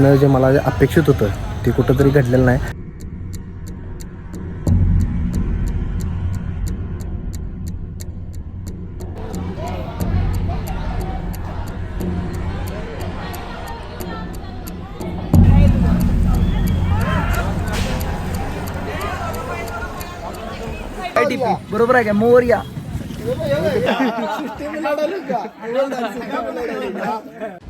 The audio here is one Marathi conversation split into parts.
न जे मला अपेक्षित होतं ते कुठंतरी घडलेलं नाही. बरोबर आहे का? मोर्या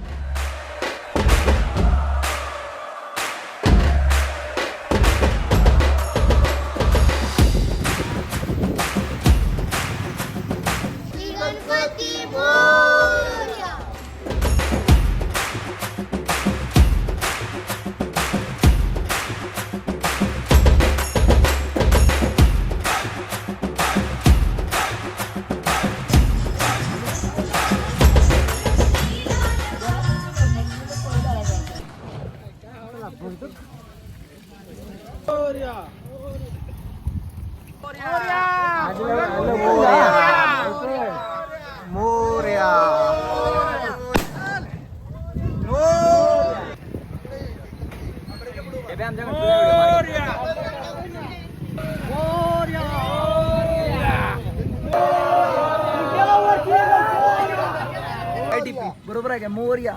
मोर्या बरोबर आहे का मोर्या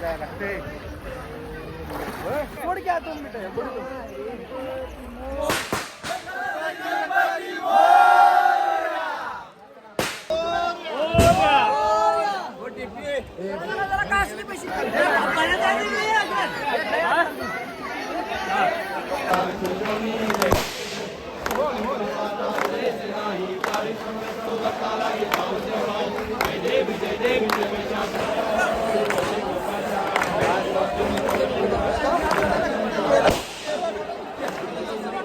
जायला लागते थोडक्या दोन मिनिटं Hey,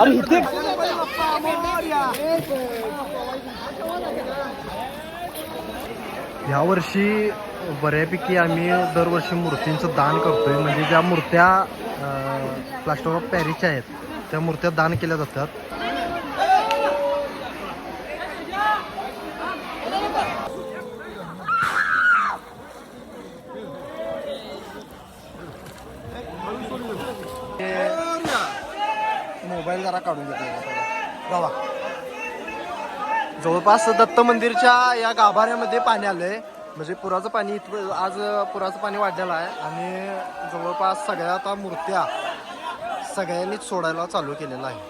अरे इथे यावर्षी बऱ्यापैकी आम्ही दरवर्षी मूर्तींचं दान करतोय. म्हणजे ज्या मूर्त्या प्लास्टर ऑफ पॅरिसच्या आहेत त्या मूर्त्या दान केल्या जातात मोबाईल जरा काढून घेतो बाबा. जवळपास दत्त मंदिरच्या या गाभाऱ्यामध्ये पाणी आलंय. म्हणजे पुराचं पाणी इथं आज पुराचं पाणी वाढलेलं आहे. आणि जवळपास सगळ्या आता मूर्त्या सगळ्यांनीच सोडायला चालू केलेलं आहे.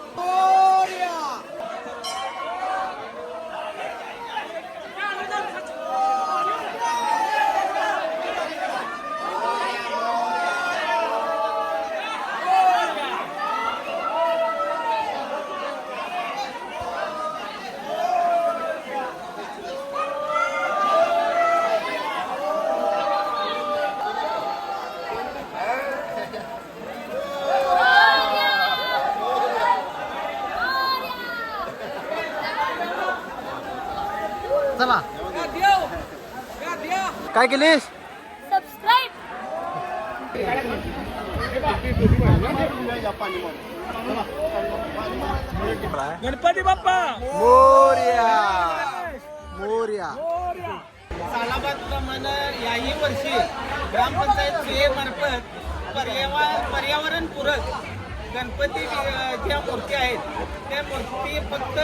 चला. काय केलीस? गणपती बाप्पा. मोर्या. मोर्या. सालाबादप्रमाणे याही वर्षी ग्रामपंचायत मार्फत पर्यावरण पर्यावरणपूरक गणपती ज्या मूर्ती आहेत त्या मूर्ती फक्त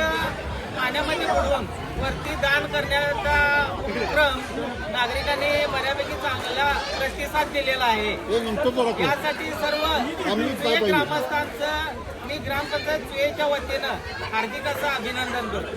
पाण्यामध्ये बुडवून वरती दान करण्याचा उपक्रम नागरिकांनी बऱ्यापैकी चांगला प्रतिसाद दिलेला आहे. यासाठी सर्व ग्रामस्थांचं मी ग्रामपंचायत जुयेच्या वतीनं हार्दिक असं अभिनंदन करतो.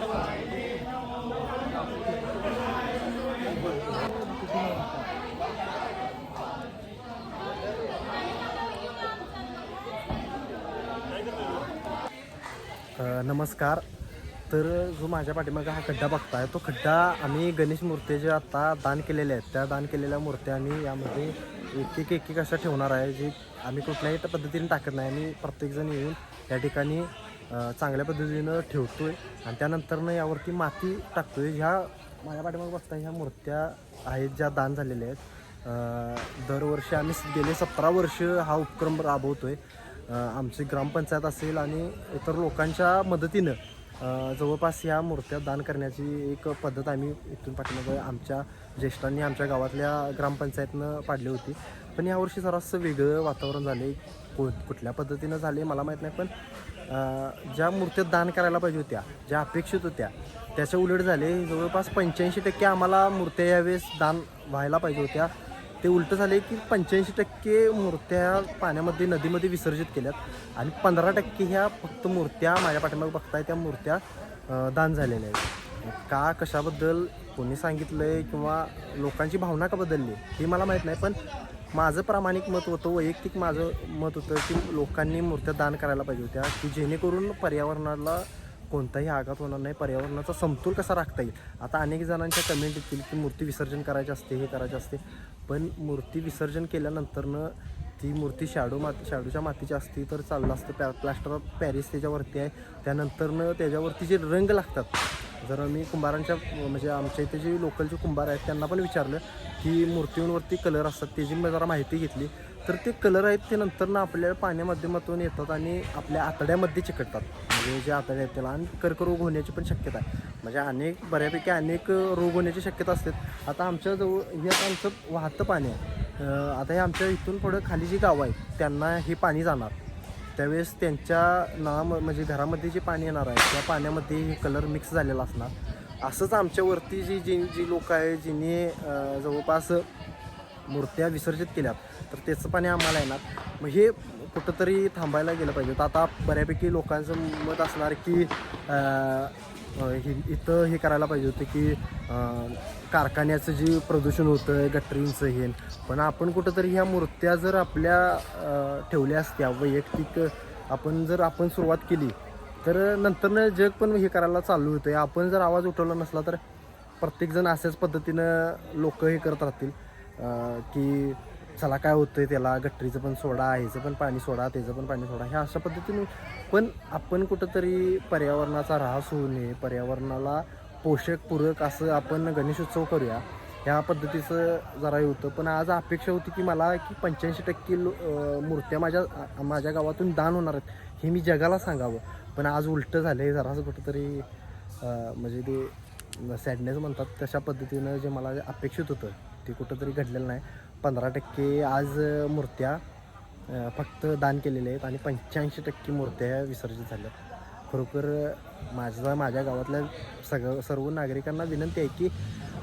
नमस्कार. तर जो माझ्या पाठीमागे हा खड्डा बघताय तो खड्डा आम्ही गणेश मूर्ती जे आता दान केलेल्या आहेत. त्या दान केलेल्या मूर्त्या आम्ही यामध्ये एक एक एक एक अशा ठेवणार आहे जे आम्ही कुठल्याही पद्धतीने टाकत नाही. आम्ही प्रत्येकजण येऊन या ठिकाणी चांगल्या पद्धतीनं ठेवतो आहे आणि त्यानंतरनं यावरती माती टाकतो आहे ह्या माझ्या पाठीमागे बघता ह्या मूर्त्या आहेत ज्या दान झालेल्या आहेत. दरवर्षी आम्ही गेले सतरा वर्ष हा उपक्रम राबवतो आहे आमची ग्रामपंचायत असेल आणि इतर लोकांच्या मदतीनं जवळपास ह्या मूर्त्या दान करण्याची एक पद्धत आम्ही इथून पाठीमागे आमच्या ज्येष्ठांनी आमच्या गावातल्या ग्रामपंचायतनं पाडली होती. पण यावर्षी जरासं वेगळं वातावरण झाले को कुठल्या पद्धतीनं झाले मला माहीत नाही पण ज्या मूर्त्या दान करायला पाहिजे होत्या ज्या अपेक्षित होत्या त्याच्या उलट झाले. जवळपास पंच्याऐंशी टक्के आम्हाला मूर्त्या यावेळेस दान व्हायला पाहिजे होत्या. ते उलट झाले की पंच्याऐंशी टक्के मूर्त्या पाण्यामध्ये नदीमध्ये विसर्जित केल्यात आणि पंधरा टक्के ह्या फक्त मूर्त्या माझ्या पाठीमागे बघताय त्या मूर्त्या दान झालेल्या आहेत. का कशाबद्दल कोणी सांगितलं आहे किंवा लोकांची भावना का बदलली हे मला माहीत नाही पण माझं प्रामाणिक मत होतं वैयक्तिक माझं मत होतं की लोकांनी मूर्त्या दान करायला पाहिजे होत्या की जेणेकरून पर्यावरणाला कोणताही आघात होणार नाही पर्यावरणाचा समतोल कसा राखता येईल? आता अनेक जणांच्या कमेंट येतील की मूर्ती विसर्जन करायचे असते हे करायचे असते. पण मूर्ती विसर्जन केल्यानंतरनं ती मूर्ती शाडू माती शाडूच्या मातीची असती तर चाललं असतं. पॅ प्लॅस्टर ऑफ पॅरिस त्याच्यावरती आहे. त्यानंतरनं त्याच्यावरती जे रंग लागतात जर मी कुंभारांच्या म्हणजे आमच्या इथे जे लोकलचे कुंभार आहेत त्यांना पण विचारलं की मूर्तींवरती कलर असतात. त्याची मी जरा माहिती घेतली. तर ते कलर आहेत ते नंतरनं आपल्या पाण्यामाध्यमातून येतात आणि आपल्या आतड्यामध्ये चिकटतात. म्हणजे जे आतडे आहेत त्याला आणि कर्करोग होण्याची पण शक्यता आहे. म्हणजे अनेक बऱ्यापैकी अनेक रोग होण्याची शक्यता असते. आता आमच्याजवळ हे आता आमचं वाहतं पाणी आहे. आता हे आमच्या इथून पुढं खाली जी गावं आहेत त्यांना हे पाणी जाणार. त्यावेळेस त्यांच्या नळा म्हणजे घरामध्ये जे पाणी येणार आहे त्या पाण्यामध्ये हे कलर मिक्स झालेला असणार. असंच आमच्यावरती जी जी जी लोक आहे जिने जवळपास मूर्त्या विसर्जित केल्यात तर त्याचं पाणी आम्हाला येणार. मग हे कुठंतरी थांबायला गेलं पाहिजे. तर आता बऱ्यापैकी लोकांचं मत असणार की हे इथं हे करायला पाहिजे होतं की कारखान्याचं जे प्रदूषण होतं गटरींचं हे. पण आपण कुठंतरी ह्या मूर्त्या जर आपल्या ठेवल्या असत्या वैयक्तिक आपण जर आपण सुरुवात केली तर नंतरनं जग पण हे करायला चालू होतं आपण जर आवाज उठवला नसला तर प्रत्येकजण अशाच पद्धतीनं लोक हे करत राहतील. की चला काय होतंय त्याला गटरीचं पण सोडा ह्याचं पण पाणी सोडा त्याचं पण पाणी सोडा. ह्या अशा पद्धतीने पण आपण कुठंतरी पर्यावरणाचा ऱ्हास होऊ नये. पर्यावरणाला पोषकपूरक असं आपण गणेशोत्सव करूया. ह्या पद्धतीचं जरा हे होतं. पण आज अपेक्षा होती की मला की पंच्याऐंशी टक्के लो मूर्त्या माझ्या माझ्या गावातून दान होणार आहेत हे मी जगाला सांगावं. पण आज उलटं झालं आहे जरासं कुठंतरी म्हणजे ते सॅडनेस म्हणतात तशा पद्धतीनं जे मला अपेक्षित होतं. ते कुठंतरी घडलेलं नाही. पंधरा टक्के आज मूर्त्या फक्त दान केलेल्या आहेत आणि पंच्याऐंशी टक्के मूर्त्या ह्या विसर्जित झाल्या खरोखर अं, माझा माझ्या गावातल्या सगळं सर्व नागरिकांना विनंती आहे की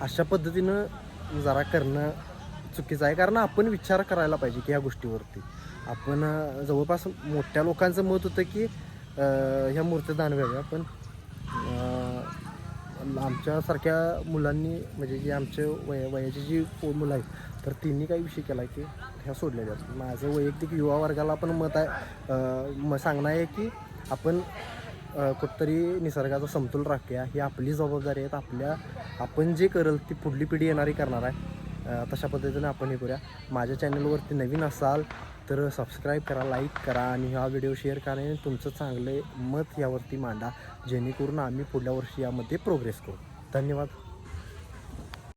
अशा पद्धतीनं जरा करणं चुकीचं आहे. कारण आपण विचार करायला पाहिजे की ह्या गोष्टीवरती. आपण जवळपास मोठ्या लोकांचं मत होतं की ह्या मूर्त्या दान वेगळ्या पण आमच्यासारख्या मुलांनी म्हणजे जी आमच्या वय वयाची जी पो- मुलं आहेत तर तिन्ही काही विषय केला की ह्या सोडलेल्या आहेत माझं वैयक्तिक युवा वर्गाला पण मत आहे. म सांगणं आहे की आपण कुठतरी कुठंतरी निसर्गाचा समतोल राखूया. ही आपली जबाबदारी आहे. आपल्या आपण जे करेल ती पुढली पिढी येणारी करणार आहे. तशा पद्धतीने आपण हे करूया. माझ्या चॅनलवरती नवीन असाल तर सबस्क्राईब करा लाईक करा आणि हा व्हिडिओ शेअर करा आणि तुमचं चांगले मत यावरती मांडा. जेणेकरून आम्ही पुढल्या वर्षी यामध्ये प्रोग्रेस करू. धन्यवाद.